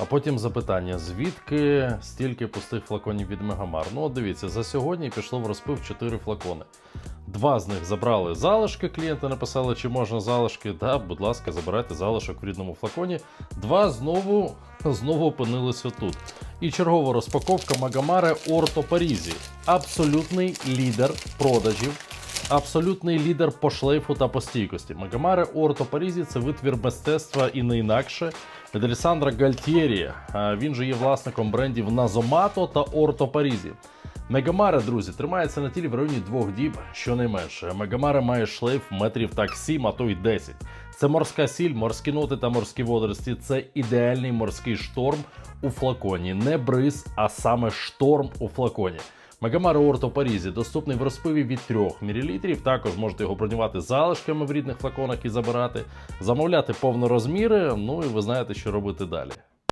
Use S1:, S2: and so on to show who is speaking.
S1: А потім запитання: звідки стільки пустих флаконів від Мегамар? Ну, от дивіться, за сьогодні пішло в розпив 4 флакони. Два з них забрали залишки. Клієнти написали, чи можна залишки. Да, будь ласка, забирайте залишок в рідному флаконі. Два знову, знову опинилися тут. І чергова розпаковка Магамаре Орто Парізі. Абсолютний лідер продажів. Абсолютний лідер по шлейфу та по стійкості. Магамаре Орто Парізі це витвір мистецтва і не інакше від Александра Гальтєрі. Він же є власником брендів Назомато та Орто Парізі. Мегамаре, друзі, тримається на тілі в районі двох діб, щонайменше. Мегамаре має шлейф метрів так 7, а то й 10. Це морська сіль, морські ноти та морські водорості. Це ідеальний морський шторм у флаконі. Не бриз, а саме шторм у флаконі. Мегамаре Орто Парізі доступний в розпиві від 3 мл. Також можете його бронювати залишками в рідних флаконах і забирати, замовляти повнорозміри. Ну і ви знаєте, що робити далі.